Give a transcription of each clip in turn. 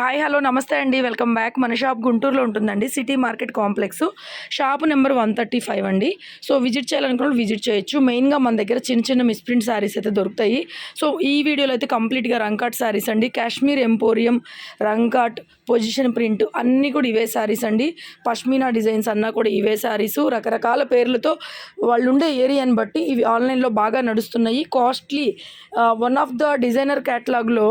Hi hello నమస్తే అండి. Welcome back. మన షాప్ గుంటూరులో ఉంటుందండి. City market complex. Shop number one thirty five అండి. సో విజిట్ చేయాలనుకున్న విజిట్ చేయొచ్చు. మెయిన్గా మన దగ్గర చిన్న చిన్న మిస్ప్రింట్ శారీస్ అయితే దొరుకుతాయి. సో ఈ వీడియోలో అయితే కంప్లీట్గా రంకాట్ శారీస్ అండి. Kashmir emporium Rangkat position print అన్నీ కూడా ఇవే శారీస్ అండి. పష్మీనా డిజైన్స్ అన్నా కూడా ఇవే శారీస్. రకరకాల పేర్లతో వాళ్ళు ఉండే ఏరియాని బట్టి ఇవి ఆన్లైన్లో బాగా నడుస్తున్నాయి. Costly one of the designer క్యాటలాగ్లో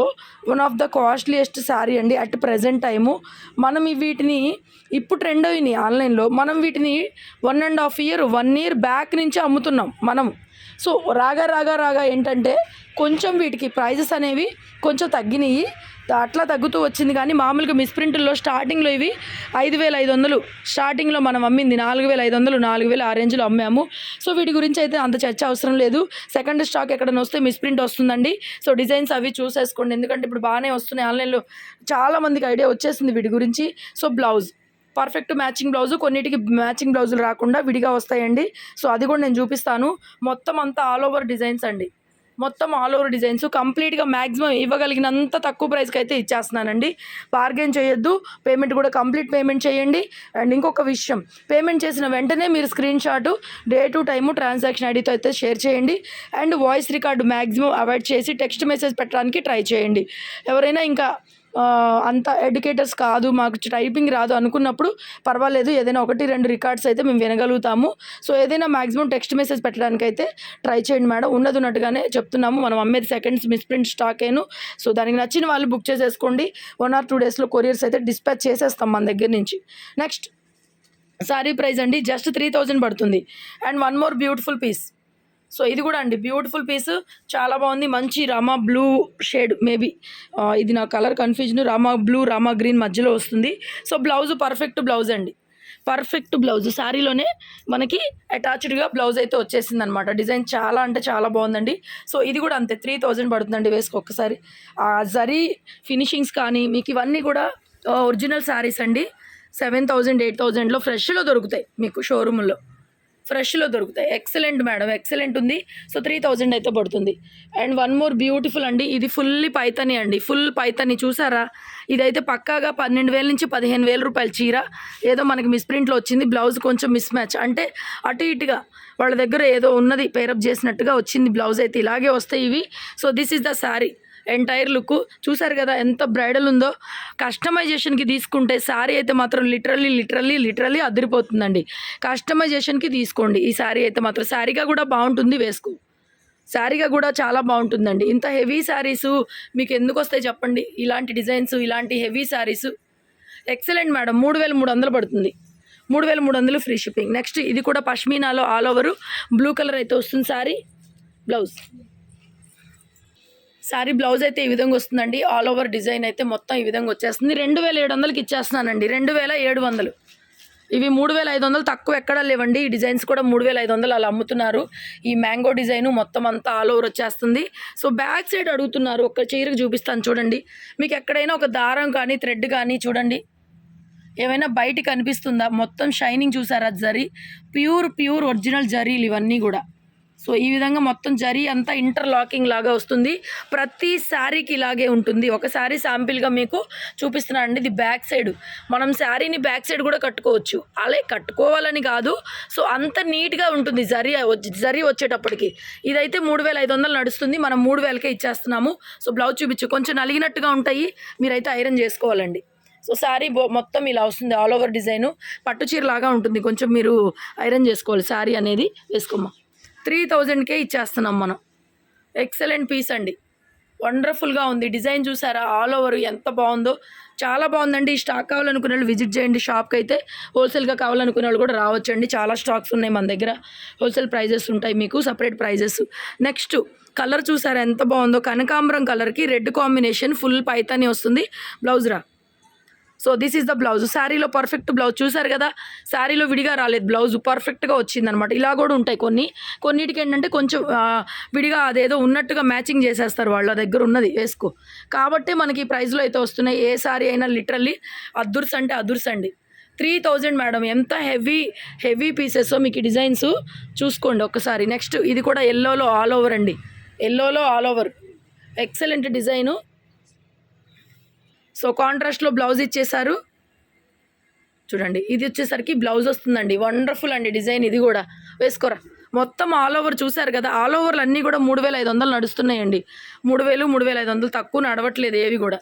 one of the costliest sari అండి. అట్ ప్రజెంట్ టైము మనం వీటిని ఇప్పుడు ట్రెండ్ అయినాయి ఆన్లైన్లో. మనం వీటిని one and half year one year back నుంచి అమ్ముతున్నాం మనం. సో రాగా రాగా రాగా ఏంటంటే కొంచెం వీటికి ప్రైజెస్ అనేవి కొంచెం తగ్గినాయి. అట్లా తగ్గుతూ వచ్చింది కానీ మామూలుగా మిస్ప్రింట్లో స్టార్టింగ్లో ఇవి ఐదు వేల ఐదు వందలు. స్టార్టింగ్లో మనం అమ్మింది నాలుగు వేల ఐదు వందలు నాలుగు వేల ఆ రేంజ్లో అమ్మాము. సో వీటి గురించి అయితే అంత చర్చ అవసరం లేదు. సెకండ్ స్టాక్ ఎక్కడైనా వస్తే మిస్ప్రింట్ వస్తుందండి. సో డిజైన్స్ అవి చూసేసుకోండి. ఎందుకంటే ఇప్పుడు బాగానే వస్తున్నాయి ఆన్లైన్లో. చాలామందికి ఐడియా వచ్చేసింది వీటి గురించి. So blouse. Perfect matching blouse. కొన్నిటికి మ్యాచింగ్ బ్లౌజులు రాకుండా విడిగా వస్తాయండి. సో అది కూడా నేను చూపిస్తాను. మొత్తం అంతా ఆల్ ఓవర్ డిజైన్స్ అండి. మొత్తం ఆల్ ఓవర్ డిజైన్స్ కంప్లీట్గా మ్యాక్సిమం ఇవ్వగలిగినంత తక్కువ ప్రైస్కి అయితే ఇచ్చేస్తున్నానండి. బార్గెన్ చేయొద్దు. పేమెంట్ కూడా కంప్లీట్ పేమెంట్ చేయండి. అండ్ ఇంకొక విషయం పేమెంట్ చేసిన వెంటనే మీరు screen shot day to time transaction ఐడితో అయితే షేర్ చేయండి. And voice record maximum avoid చేసి టెక్స్ట్ మెసేజ్ పెట్టడానికి ట్రై చేయండి. ఎవరైనా ఇంకా అంత ఎడ్యుకేటర్స్ కాదు మాకు టైపింగ్ రాదు అనుకున్నప్పుడు పర్వాలేదు ఏదైనా ఒకటి రెండు రికార్డ్స్ అయితే మేము వినగలుగుతాము. సో ఏదైనా మాక్సిమం టెక్స్ట్ మెసేజ్ పెట్టడానికి అయితే ట్రై చేయండి మేడం. ఉన్నది ఉన్నట్టుగానే చెప్తున్నాము. మనం అమ్మేది సెకండ్స్ మిస్ప్రింట్ స్టాక్ ఏను. సో దానికి నచ్చిన వాళ్ళు బుక్ చేసేసుకోండి. వన్ ఆర్ టూ డేస్లో కొరియర్స్ అయితే డిస్పాచ్ చేసేస్తాం మన దగ్గర నుంచి. నెక్స్ట్ సారీ ప్రైస్ అండి. జస్ట్ త్రీ థౌజండ్ పడుతుంది. And one more beautiful piece. So ఇది కూడా అండి. బ్యూటిఫుల్ పీస్ చాలా బాగుంది. మంచి రామా బ్లూ షేడ్ మేబీ ఇది నా colour confusion Rama blue Rama green మధ్యలో వస్తుంది. సో బ్లౌజ్ పర్ఫెక్ట్ బ్లౌజ్ అండి. పర్ఫెక్ట్ బ్లౌజ్ శారీలోనే మనకి అటాచ్డ్గా బ్లౌజ్ అయితే వచ్చేసింది అనమాట డిజైన్ చాలా అంటే చాలా బాగుందండి. సో ఇది కూడా అంతే. త్రీ థౌజండ్ పడుతుందండి వేసుకొకసారి ఆ జరీ ఫినిషింగ్స్ కానీ మీకు ఇవన్నీ కూడా ఒరిజినల్ శారీస్ అండి. సెవెన్ థౌజండ్ ఎయిట్ థౌజండ్లో ఫ్రెష్లో దొరుకుతాయి మీకు షోరూంలో ఫ్రెష్లో దొరుకుతాయి. ఎక్సలెంట్ మేడం ఎక్సలెంట్ ఉంది. సో త్రీ థౌజండ్ అయితే పడుతుంది. అండ్ వన్ మోర్ బ్యూటిఫుల్ అండి. ఇది ఫుల్లీ పైతని అండి. ఫుల్ పైతని. చూసారా? ఇదైతే పక్కాగా పన్నెండు వేల నుంచి పదిహేను వేల రూపాయల చీర. ఏదో మనకి మిస్ప్రింట్లో వచ్చింది. బ్లౌజ్ కొంచెం మిస్ మ్యాచ్ అంటే అటు ఇటుగా వాళ్ళ దగ్గర ఏదో ఉన్నది పేరప్ చేసినట్టుగా వచ్చింది. బ్లౌజ్ అయితే ఇలాగే వస్తాయి ఇవి. So this is the sari entire look చూసారు కదా ఎంత బ్రైడల్ ఉందో. కస్టమైజేషన్కి తీసుకుంటే శారీ అయితే మాత్రం లిటరల్లీ లిటరల్లీ లిటరల్లీ అదిరిపోతుందండి. కస్టమైజేషన్కి తీసుకోండి. ఈ శారీ అయితే మాత్రం శారీగా కూడా బాగుంటుంది వేసుకో. శారీగా కూడా చాలా బాగుంటుందండి. ఇంత హెవీ శారీస్ మీకు ఎందుకు వస్తాయి చెప్పండి? ఇలాంటి డిజైన్స్ ఇలాంటి హెవీ శారీస్ ఎక్సలెంట్ మేడం మూడు వేల మూడు వందలు పడుతుంది. మూడు వేల మూడు వందలు ఫ్రీ షిప్పింగ్ నెక్స్ట్ ఇది కూడా పష్మీనాలో ఆల్ ఓవర్ బ్లూ కలర్ అయితే వస్తుంది శారీ బ్లౌజ్ శారీ బ్లౌజ్ అయితే ఈ విధంగా వస్తుందండి. ఆల్ ఓవర్ డిజైన్ అయితే మొత్తం ఈ విధంగా వచ్చేస్తుంది. రెండు వేల ఏడు వందలకి ఇచ్చేస్తున్నానండి. రెండు వేల ఏడు వందలు. ఇవి మూడు వేల ఐదు వందలు తక్కువ ఎక్కడా లేవండి. ఈ డిజైన్స్ కూడా మూడు వేల ఐదు వందలు అలా అమ్ముతున్నారు. ఈ మ్యాంగో డిజైన్ మొత్తం అంతా ఆల్ ఓవర్ వచ్చేస్తుంది. సో బ్యాక్ సైడ్ అడుగుతున్నారు. ఒక చీరకు చూపిస్తాను చూడండి. మీకు ఎక్కడైనా ఒక దారం కానీ థ్రెడ్ కానీ చూడండి. ఏమైనా బయట కనిపిస్తుందా? మొత్తం షైనింగ్ చూసారా? జరీ. ప్యూర్ ప్యూర్ ఒరిజినల్ జరీలు ఇవన్నీ కూడా. సో ఈ విధంగా మొత్తం జరీ అంతా ఇంటర్లాకింగ్ లాగా వస్తుంది. ప్రతి శారీకి ఇలాగే ఉంటుంది. ఒక శారీ శాంపిల్గా మీకు చూపిస్తున్నాను అండి. ఇది బ్యాక్ సైడ్ మనం శారీని బ్యాక్ సైడ్ కూడా కట్టుకోవచ్చు. అలా కట్టుకోవాలని కాదు. సో అంత నీట్గా ఉంటుంది జరీ వచ్చి- జరీ వచ్చేటప్పటికి. ఇదైతే మూడు వేల ఐదు వందలు నడుస్తుంది. మనం మూడు వేలకే ఇచ్చేస్తున్నాము. సో బ్లౌజ్ చూపించు. కొంచెం నలిగినట్టుగా ఉంటాయి. మీరైతే ఐరన్ చేసుకోవాలండి. సో శారీ మొత్తం ఇలా వస్తుంది. ఆల్ ఓవర్ డిజైను పట్టు చీర లాగా ఉంటుంది. కొంచెం మీరు ఐరన్ చేసుకోవాలి. శారీ అనేది వేసుకోమ్మా. త్రీ థౌజండ్కే ఇచ్చేస్తున్నాం మనం. ఎక్సలెంట్ పీస్ అండి. వండర్ఫుల్గా ఉంది. డిజైన్ చూసారా? ఆల్ ఓవర్ ఎంత బాగుందో. చాలా బాగుందండి. ఈ స్టాక్ కావాలనుకునే వాళ్ళు విజిట్ చేయండి షాప్కి అయితే హోల్సేల్గా కావాలనుకునే వాళ్ళు కూడా రావచ్చండి. చాలా స్టాక్స్ ఉన్నాయి మన దగ్గర. హోల్సేల్ ప్రైజెస్ ఉంటాయి మీకు సపరేట్ ప్రైజెస్ నెక్స్ట్ కలర్ చూసారా? ఎంత బాగుందో. కనకాంబరం కలర్కి రెడ్ కాంబినేషన్ ఫుల్ పైతాని వస్తుంది. బ్లౌజ్ రా? So this is the blouse శారీలో పర్ఫెక్ట్ బ్లౌజ్ చూసారు కదా? శారీలో విడిగా రాలేదు. బ్లౌజ్ పర్ఫెక్ట్గా వచ్చిందనమాట ఇలా కూడా ఉంటాయి కొన్ని. కొన్నిటికి ఏంటంటే కొంచెం విడిగా అదేదో ఉన్నట్టుగా మ్యాచింగ్ చేసేస్తారు వాళ్ళ. దగ్గర ఉన్నది వేసుకో. కాబట్టి మనకి ప్రైస్లో అయితే వస్తున్నాయి. ఏ శారీ అయినా లిటరల్లీ అదుర్స్ అంటే అదుర్స్ అండి. త్రీ థౌజండ్ మేడం ఎంత హెవీ హెవీ పీసెస్ మీకు డిజైన్స్ చూసుకోండి ఒకసారి నెక్స్ట్ ఇది కూడా ఎల్లోలో ఆల్ ఓవర్ అండి. ఎల్లోలో all over excellent design so కాంట్రాస్ట్లో బ్లౌజ్ ఇచ్చేసారు చూడండి ఇది వచ్చేసరికి బ్లౌజ్ వస్తుందండి. వండర్ఫుల్ అండి డిజైన్ ఇది కూడా. వేసుకోరా. మొత్తం ఆల్ ఓవర్ చూశారు కదా ఆల్ ఓవర్లు అన్నీ కూడా మూడు వేల ఐదు వందలు నడుస్తున్నాయండి. మూడు వేలు మూడు వేల ఐదు వందలు తక్కువ నడవట్లేదు ఏవి కూడా.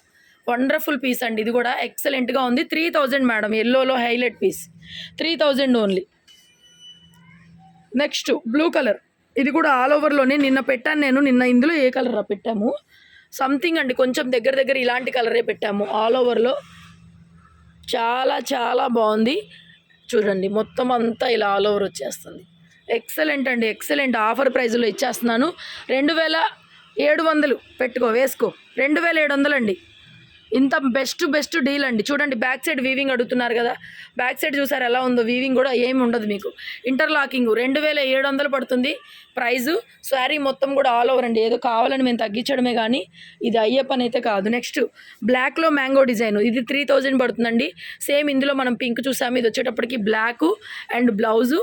వండర్ఫుల్ పీస్ అండి ఇది కూడా ఎక్సలెంట్గా ఉంది. Three thousand madam ఎల్లోలో highlight piece three thousand only next blue colour ఇది కూడా ఆల్ ఓవర్లోనే నిన్న పెట్టాను నేను నిన్న ఇందులో ఏ కలర్ పెట్టాము? సంథింగ్ అండి. కొంచెం దగ్గర దగ్గర ఇలాంటి కలరే పెట్టాము. ఆల్ ఓవర్లో చాలా చాలా బాగుంది. చూడండి మొత్తం అంతా ఇలా ఆల్ ఓవర్ వచ్చేస్తుంది. ఎక్సలెంట్ అండి. ఎక్సలెంట్ ఆఫర్ ప్రైజ్లో ఇచ్చేస్తున్నాను. రెండు వేల ఏడు వందలు పెట్టుకో వేసుకో. రెండు వేల ఏడు వందలు అండి. ఇంత బెస్ట్ బెస్ట్ డీల్ అండి. చూడండి బ్యాక్ సైడ్ వీవింగ్ అడుగుతున్నారు కదా. బ్యాక్ సైడ్ చూసారు ఎలా ఉందో? వీవింగ్ కూడా ఏమి ఉండదు మీకు. ఇంటర్లాకింగ్ రెండు వేల ఏడు వందలు పడుతుంది ప్రైజు. శారీ మొత్తం కూడా ఆల్ ఓవర్ అండి. ఏదో కావాలని మేము తగ్గించడమే కానీ ఇది అయ్యే పని అయితే కాదు. నెక్స్ట్ బ్లాక్లో మ్యాంగో డిజైన్. ఇది త్రీ థౌజండ్ పడుతుందండి. సేమ్ ఇందులో మనం పింక్ చూసాము. ఇది వచ్చేటప్పటికి బ్లాక్ అండ్ బ్లౌజు.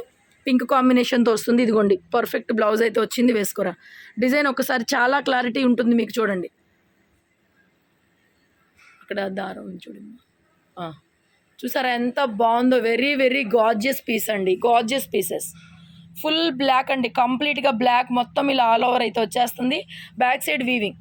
పింక్ కాంబినేషన్తో వస్తుంది. ఇదిగోండి పర్ఫెక్ట్ బ్లౌజ్ అయితే వచ్చింది వేసుకోరా. డిజైన్ ఒకసారి చాలా క్లారిటీ ఉంటుంది మీకు చూడండి. అక్కడ దారం ఆ. చూసారా ఎంత బాగుందో? వెరీ వెరీ గార్జియస్ పీస్ అండి. గార్జియస్ పీసెస్ ఫుల్ బ్లాక్ అండి. కంప్లీట్గా బ్లాక్ మొత్తం ఇలా ఆల్ ఓవర్ అయితే వచ్చేస్తుంది. Back side weaving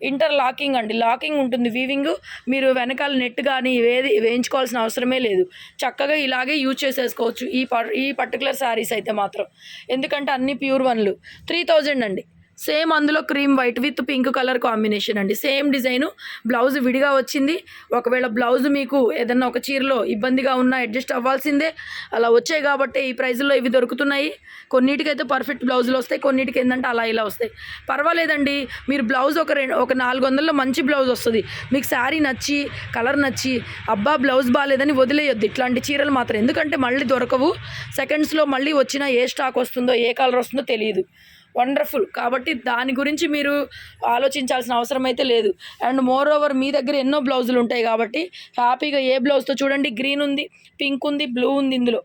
interlocking అండి. లాకింగ్ ఉంటుంది వీవింగ్ మీరు వెనకాల నెట్ కానీ ఏది వేయించుకోవాల్సిన అవసరమే లేదు. చక్కగా ఇలాగే యూజ్ చేసేసుకోవచ్చు. ఈ ఈ పర్టికులర్ శారీస్ అయితే మాత్రం. ఎందుకంటే అన్ని ప్యూర్ వన్లు త్రీ థౌజండ్ అండి. సేమ్ అందులో cream white with pink colour combination అండి. సేమ్ డిజైను బ్లౌజ్ విడిగా వచ్చింది. ఒకవేళ బ్లౌజ్ మీకు ఏదన్నా ఒక చీరలో ఇబ్బందిగా ఉన్నా అడ్జస్ట్ అవ్వాల్సిందే. అలా వచ్చాయి కాబట్టి ఈ ప్రైజ్లో ఇవి దొరుకుతున్నాయి. కొన్నిటికైతే పర్ఫెక్ట్ బ్లౌజులు వస్తాయి కొన్నిటికి ఏంటంటే అలా ఇలా వస్తాయి. పర్వాలేదండి మీరు బ్లౌజ్ ఒక రెండు ఒక నాలుగు వందల్లో మంచి బ్లౌజ్ వస్తుంది. మీకు శారీ నచ్చి కలర్ నచ్చి అబ్బా బ్లౌజ్ బాగాలేదని వదిలేయొద్దు. ఇట్లాంటి చీరలు మాత్రం. ఎందుకంటే మళ్ళీ దొరకవు. సెకండ్స్లో మళ్ళీ వచ్చిన ఏ స్టాక్ వస్తుందో ఏ కలర్ వస్తుందో తెలియదు. వండర్ఫుల్. కాబట్టి దాని గురించి మీరు ఆలోచించాల్సిన అవసరం అయితే లేదు. అండ్ మోర్ ఓవర్ మీ దగ్గర ఎన్నో బ్లౌజులు ఉంటాయి కాబట్టి హ్యాపీగా ఏ బ్లౌజ్తో చూడండి గ్రీన్ ఉంది పింక్ ఉంది బ్లూ ఉంది ఇందులో.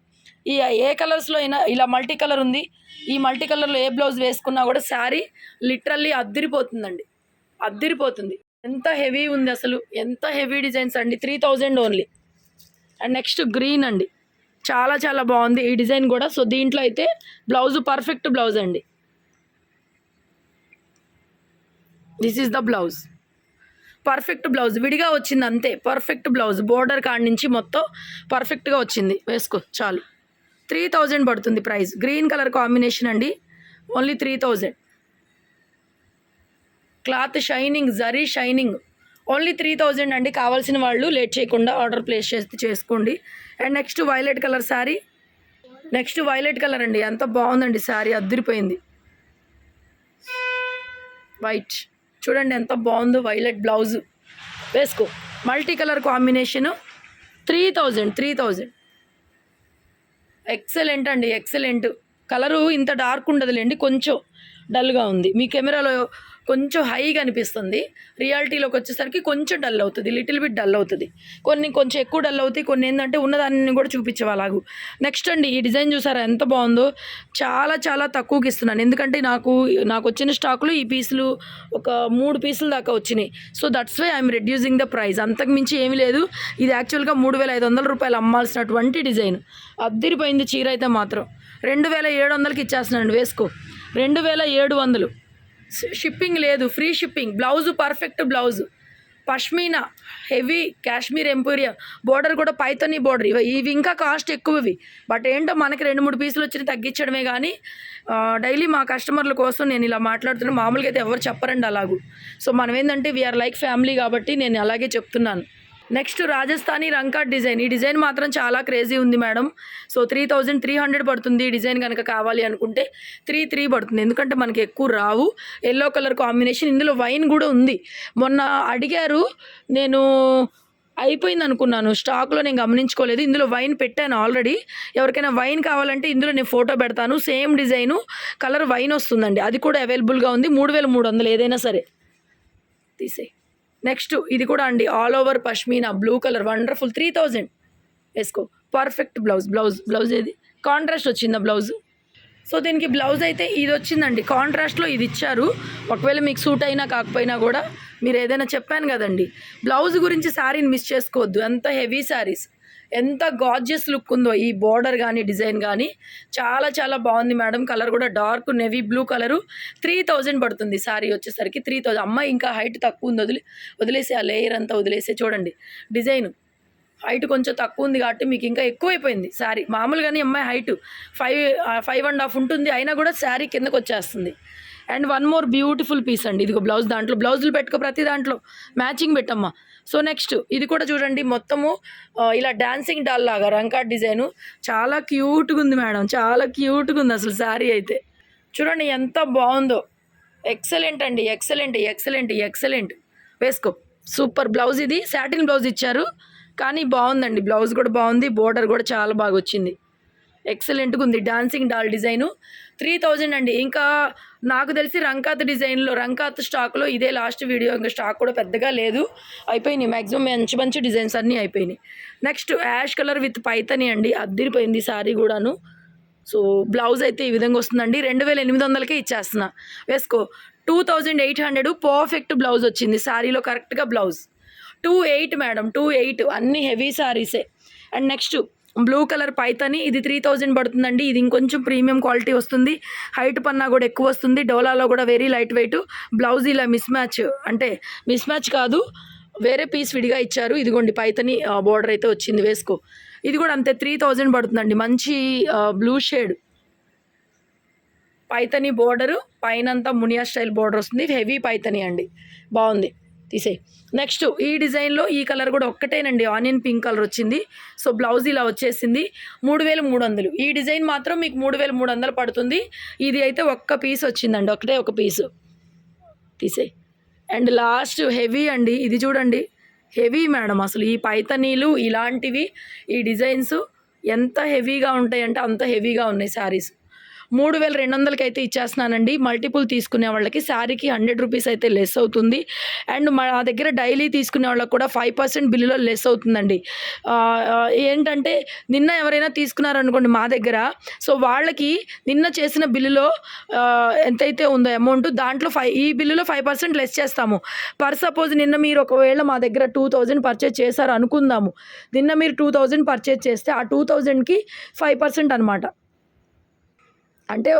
ఈ ఏ కలర్స్లో అయినా ఇలా మల్టీ కలర్ ఉంది ఈ మల్టీ కలర్లో ఏ బ్లౌజ్ వేసుకున్నా కూడా శారీ లిటరల్లీ అద్దిరిపోతుందండి. అద్దిరిపోతుంది. ఎంత హెవీ ఉంది అసలు ఎంత హెవీ డిజైన్స్ అండి. Three thousand only. And next green అండి. చాలా చాలా బాగుంది ఈ డిజైన్ కూడా. సో దీంట్లో అయితే బ్లౌజ్ పర్ఫెక్ట్ బ్లౌజ్ అండి. This is the blouse perfect blouse విడిగా వచ్చింది అంతే. పర్ఫెక్ట్ బ్లౌజ్ బోర్డర్ కాడ నుంచి మొత్తం పర్ఫెక్ట్గా వచ్చింది. వేసుకో చాలు. త్రీ థౌజండ్ పడుతుంది ప్రైస్ గ్రీన్ కలర్ కాంబినేషన్ అండి. Only three thousand cloth shining zari shining only three thousand అండి. కావాల్సిన వాళ్ళు లేట్ చేయకుండా ఆర్డర్ ప్లేస్ చేస్తే చేసుకోండి. And next violet colour sari next violet colour అండి. ఎంత బాగుందండి శారీ అద్దరిపోయింది. వైట్ చూడండి ఎంత బాగుందో వైలెట్ బ్లౌజ్. వేసుకో. Multi colour combination three thousand three thousand. Excellent అండి ఎక్సలెంట్. కలరు ఇంత డార్క్ ఉండదులేండి కొంచెం డల్గా ఉంది. మీ కెమెరాలో కొంచెం హైగా అనిపిస్తుంది. రియాలిటీలోకి వచ్చేసరికి కొంచెం డల్ అవుతుంది. లిటిల్ బిట్ డల్ అవుతుంది. కొన్ని కొంచెం ఎక్కువ డల్ అవుతాయి. కొన్ని ఏంటంటే ఉన్నదాన్ని కూడా చూపించేవాళ్ళగు నెక్స్ట్ అండి ఈ డిజైన్ చూసారా? ఎంత బాగుందో. చాలా చాలా తక్కువకి ఇస్తున్నాను. ఎందుకంటే నాకు నాకు వచ్చిన స్టాకులు ఈ పీసులు ఒక మూడు పీసులు దాకా వచ్చినాయి. So that's why I'm reducing the price. అంతకు మించి ఏమీ లేదు. ఇది యాక్చువల్గా మూడు వేల ఐదు వందల రూపాయలు అమ్మాల్సినటువంటి డిజైన్. అద్దరిపోయింది చీర అయితే మాత్రం. రెండు వేల ఏడు వందలకి ఇచ్చేస్తున్నాను. వేసుకో. రెండు వేల ఏడు వందలు. షిప్పింగ్ లేదు free shipping. Blouse perfect blouse. Pashmina heavy Kashmir emporia. Border కూడా పైతని బోర్డర్. ఇవి ఇవి ఇంకా కాస్ట్ ఎక్కువ ఇవి బట్ ఏంటో మనకి రెండు మూడు పీసులు వచ్చి తగ్గించడమే కానీ డైలీ మా కస్టమర్ల కోసం నేను ఇలా మాట్లాడుతున్నాను మామూలుగా అయితే ఎవరు చెప్పరండి అలాగూ. సో మనం ఏంటంటే వీఆర్ లైక్ ఫ్యామిలీ కాబట్టి నేను అలాగే చెప్తున్నాను. Next Rajasthani Rangkat design. ఈ డిజైన్ మాత్రం చాలా క్రేజీ ఉంది madam. So three thousand three hundred పడుతుంది ఈ డిజైన్ కనుక కావాలి అనుకుంటే త్రీ త్రీ పడుతుంది. ఎందుకంటే మనకి ఎక్కువ రావు. Yellow colour combination. ఇందులో వైన్ కూడా ఉంది. మొన్న అడిగారు. నేను అయిపోయింది అనుకున్నాను. స్టాక్లో నేను గమనించుకోలేదు. ఇందులో వైన్ పెట్టాను ఆల్రెడీ. ఎవరికైనా వైన్ కావాలంటే ఇందులో నేను ఫోటో పెడతాను. Same design. కలర్ వైన్ వస్తుందండి. అది కూడా అవైలబుల్గా ఉంది. మూడు వేల మూడు వందలు ఏదైనా సరే. తీసేయి. నెక్స్ట్ ఇది కూడా అండి all over pashmina blue colour wonderful three thousand వేసుకో పర్ఫెక్ట్ బ్లౌజ్ బ్లౌజ్ బ్లౌజ్ ఏది? కాంట్రాస్ట్ వచ్చిందా బ్లౌజ్ సో దీనికి బ్లౌజ్ అయితే ఇది వచ్చిందండి. కాంట్రాస్ట్లో ఇది ఇచ్చారు. ఒకవేళ మీకు సూట్ అయినా కాకపోయినా కూడా మీరు ఏదైనా చెప్పాను కదండి. బ్లౌజ్ గురించి శారీని మిస్ చేసుకోవద్దు. అంత హెవీ శారీస్ ఎంత గార్జియస్ లుక్ ఉందో ఈ బార్డర్ కానీ డిజైన్ కానీ చాలా చాలా బాగుంది మేడం. కలర్ కూడా dark navy blue colour three thousand పడుతుంది శారీ వచ్చేసరికి. త్రీ థౌజండ్ అమ్మాయి ఇంకా హైట్ తక్కువ ఉంది. వదిలి వదిలేసి ఆ లేయర్ అంతా వదిలేసి. చూడండి డిజైన్ హైట్ కొంచెం తక్కువ ఉంది కాబట్టి మీకు ఇంకా ఎక్కువైపోయింది శారీ మామూలుగానే అమ్మాయి height five five and half ఉంటుంది. అయినా కూడా శారీ కిందకు వచ్చేస్తుంది and one more beautiful piece అండి. ఇదిగో బ్లౌజ్ దాంట్లో బ్లౌజులు పెట్టుకో ప్రతి దాంట్లో. మ్యాచింగ్ పెట్టమ్మా. సో నెక్స్ట్ ఇది కూడా చూడండి మొత్తము ఇలా డాన్సింగ్ డాల్ లాగా రంకాట్ డిజైను. చాలా క్యూట్గా ఉంది మేడం చాలా క్యూట్గా ఉంది అసలు శారీ అయితే. చూడండి ఎంత బాగుందో. ఎక్సలెంట్ అండి ఎక్సలెంట్ ఎక్సలెంట్ ఎక్సలెంట్ వేసుకో. సూపర్ బ్లౌజ్ ఇది. శాటిన్ బ్లౌజ్ ఇచ్చారు. కానీ బాగుందండి బ్లౌజ్ కూడా బాగుంది బోర్డర్ కూడా చాలా బాగా వచ్చింది. ఎక్సలెంట్గా ఉంది dancing doll design. Three thousand అండి. ఇంకా నాకు తెలిసి రంకాత్ డిజైన్లో రంకాత్ స్టాక్లో ఇదే లాస్ట్ వీడియో. ఇంకా స్టాక్ కూడా పెద్దగా లేదు. అయిపోయినాయి. మ్యాక్సిమం మంచి మంచి డిజైన్స్ అన్నీ అయిపోయినాయి. Next ash colour with Paithani అండి. అద్దిరిపోయింది సారీ కూడాను. సో బ్లౌజ్ అయితే ఈ విధంగా వస్తుందండి. రెండు వేల ఎనిమిది వందలకే ఇచ్చేస్తున్నా. వేసుకో. Two thousand eight hundred perfect blouse వచ్చింది. శారీలో కరెక్ట్గా blouse. Two eight madam two eight. అన్ని heavy శారీసే and next blue colour Paithani ఇది త్రీ థౌజండ్ పడుతుందండి. ఇది ఇంకొంచెం ప్రీమియం క్వాలిటీ వస్తుంది. హైట్ పన్నా కూడా ఎక్కువ వస్తుంది. డోలాలో కూడా వెరీ లైట్ వెయిట్ బ్లౌజ్ ఇలా మిస్ మ్యాచ్ అంటే మిస్ మ్యాచ్ కాదు వేరే పీస్ విడిగా ఇచ్చారు. ఇదిగోండి పైతని బోర్డర్ అయితే వచ్చింది వేసుకో. ఇది కూడా అంతే త్రీ థౌజండ్ పడుతుందండి. మంచి బ్లూ షేడ్ పైతని బోర్డరు పైనంతా మునియా స్టైల్ బోర్డర్ వస్తుంది. హెవీ పైతని అండి. బాగుంది. తీసేయి. నెక్స్ట్ ఈ డిజైన్లో ఈ కలర్ కూడా ఒక్కటేనండి. ఆనియన్ పింక్ కలర్ వచ్చింది. సో బ్లౌజ్ ఇలా వచ్చేసింది. మూడు వేల మూడు వందలు. ఈ డిజైన్ మాత్రం మీకు మూడు వేల మూడు వందలు పడుతుంది. ఇది అయితే ఒక్క పీస్ వచ్చిందండి. ఒకటే ఒక పీసు. తీసేయి. అండ్ లాస్ట్ హెవీ అండి. ఇది చూడండి. హెవీ మేడం అసలు ఈ పైతనీలు ఇలాంటివి ఈ డిజైన్స్ ఎంత హెవీగా ఉంటాయంటే అంత హెవీగా ఉన్నాయి శారీస్. మూడు వేల రెండు వందలకి అయితే ఇచ్చేస్తున్నానండి. మల్టిపుల్ తీసుకునే వాళ్ళకి శారీకి హండ్రెడ్ రూపీస్ అయితే లెస్ అవుతుంది. అండ్ మా దగ్గర డైలీ తీసుకునే వాళ్ళకి కూడా ఫైవ్ పర్సెంట్ బిల్లులో లెస్ అవుతుందండి. ఏంటంటే నిన్న ఎవరైనా తీసుకున్నారనుకోండి మా దగ్గర. సో వాళ్ళకి నిన్న చేసిన బిల్లులో ఎంతైతే ఉందో అమౌంట్ దాంట్లో ఫైవ్ ఈ బిల్లులో ఫైవ్ పర్సెంట్ లెస్ చేస్తాము. పర్ సపోజ్ నిన్న మీరు ఒకవేళ మా దగ్గర టూ థౌజండ్ పర్చేజ్ చేశారు అనుకుందాము నిన్న మీరు టూ థౌజండ్ పర్చేజ్ చేస్తే ఆ టూ థౌజండ్కి ఫైవ్ పర్సెంట్ అనమాట అంటే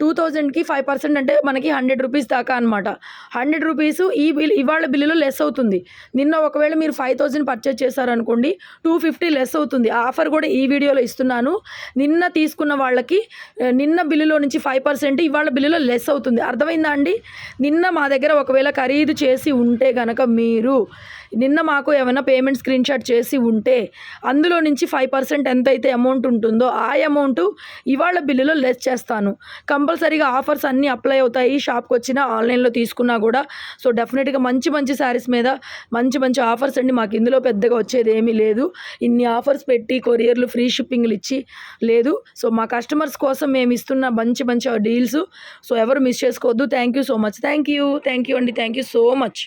టూ థౌజండ్కి ఫైవ్ పర్సెంట్ అంటే మనకి హండ్రెడ్ రూపీస్ దాకా అనమాట హండ్రెడ్ రూపీస్ ఈ బిల్ ఇవాళ బిల్లులో లెస్ అవుతుంది. నిన్న ఒకవేళ మీరు ఫైవ్ థౌజండ్ పర్చేజ్ చేశారనుకోండి టూ ఫిఫ్టీ లెస్ అవుతుంది. ఆఫర్ కూడా ఈ వీడియోలో ఇస్తున్నాను. నిన్న తీసుకున్న వాళ్ళకి నిన్న బిల్లులో నుంచి ఫైవ్ పర్సెంట్ ఇవాళ బిల్లులో లెస్ అవుతుంది. అర్థమైందా అండి? నిన్న మా దగ్గర ఒకవేళ ఖరీదు చేసి ఉంటే గనక మీరు నిన్న మాకు ఏమైనా పేమెంట్ స్క్రీన్ షాట్ చేసి ఉంటే అందులో నుంచి ఫైవ్ పర్సెంట్ ఎంతైతే అమౌంట్ ఉంటుందో ఆ అమౌంట్ ఇవాళ బిల్లులో లెస్ చేస్తాను. కంపల్సరీగా ఆఫర్స్ అన్నీ అప్లై అవుతాయి. షాప్కి వచ్చినా ఆన్లైన్లో తీసుకున్నా కూడా. సో డెఫినెట్గా మంచి మంచి శారీస్ మీద మంచి మంచి ఆఫర్స్ అండి. మాకు ఇందులో పెద్దగా వచ్చేది ఏమీ లేదు. ఇన్ని ఆఫర్స్ పెట్టి కొరియర్లు ఫ్రీ షిప్పింగ్లు ఇచ్చి లేదు. సో మా కస్టమర్స్ కోసం మేము ఇస్తున్న మంచి మంచి డీల్స్. సో ఎవరు మిస్ చేసుకోవద్దు. Thank you so much. Thank you. Thank you అండి. Thank you so much.